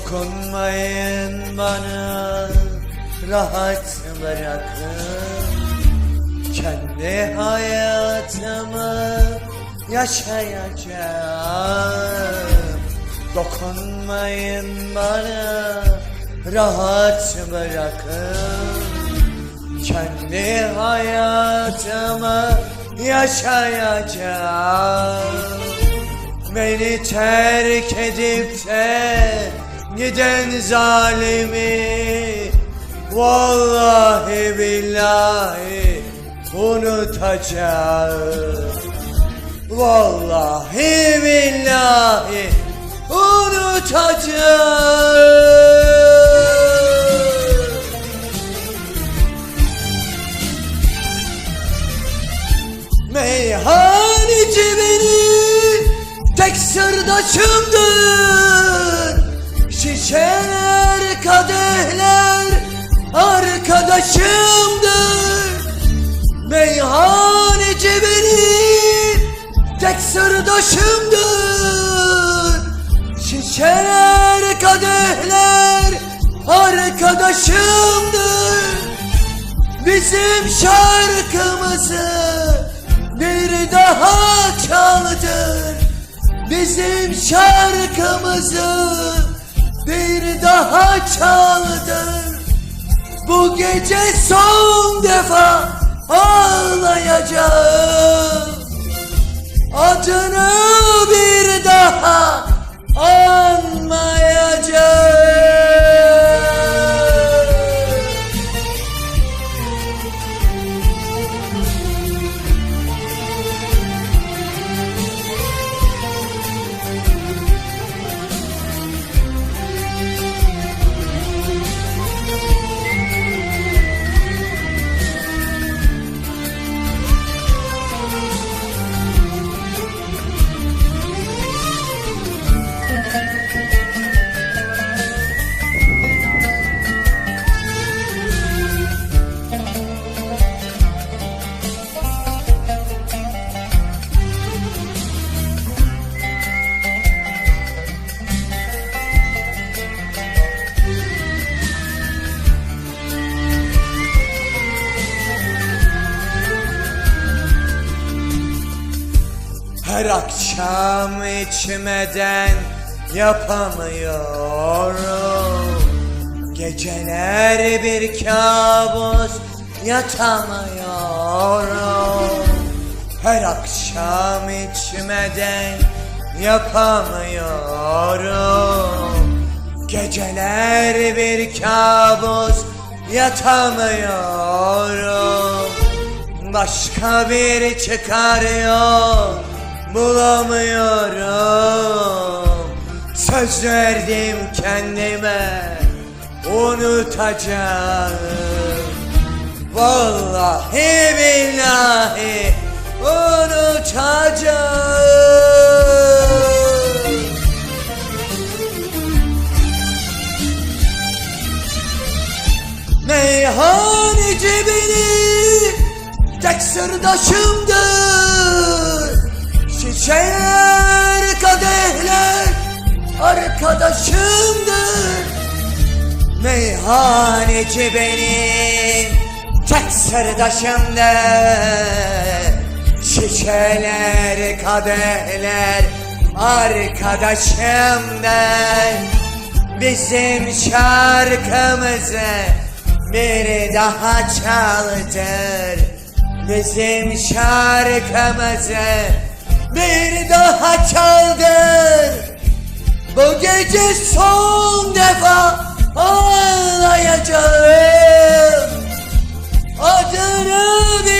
Dokunmayın bana rahat bırakın. Kendi hayatımı yaşayacağım. Dokunmayın bana rahat bırakın. Kendi hayatımı yaşayacağım. Beni terk edip de giden zalimi Vallahi billahi unutacağım. Vallahi billahi unutacağım. Meyhaneci benim tek sırdaşımdır Şişeler, kadehler arkadaşımdır. Meyhaneci benim tek sırdaşımdır Şişeler, kadehler arkadaşımdır. Bizim şarkımızı bir daha çaldır Bizim şarkımızı bir daha çaldır Bu gece son defa ağlayacağım. Adını bir daha Her akşam içmeden yapamıyorum. Geceler bir kabus yatamıyorum. Her akşam içmeden yapamıyorum. Geceler bir kabus yatamıyorum. Başka bir çıkar yol bulamıyorum. Söz verdim kendime. Unutacağım. Vallahi billahi unutacağım. Meyhaneci benim tek sırdaşımdır Şişeler, kadehler arkadaşımdır. Meyhaneci benim tek sırdaşımdır Şişeler, kadehler arkadaşımdır Bizim şarkımızı bir daha çaldır. Bizim şarkımızı bir daha çaldır. Bu gece son defa ağlayacağım. Adını bir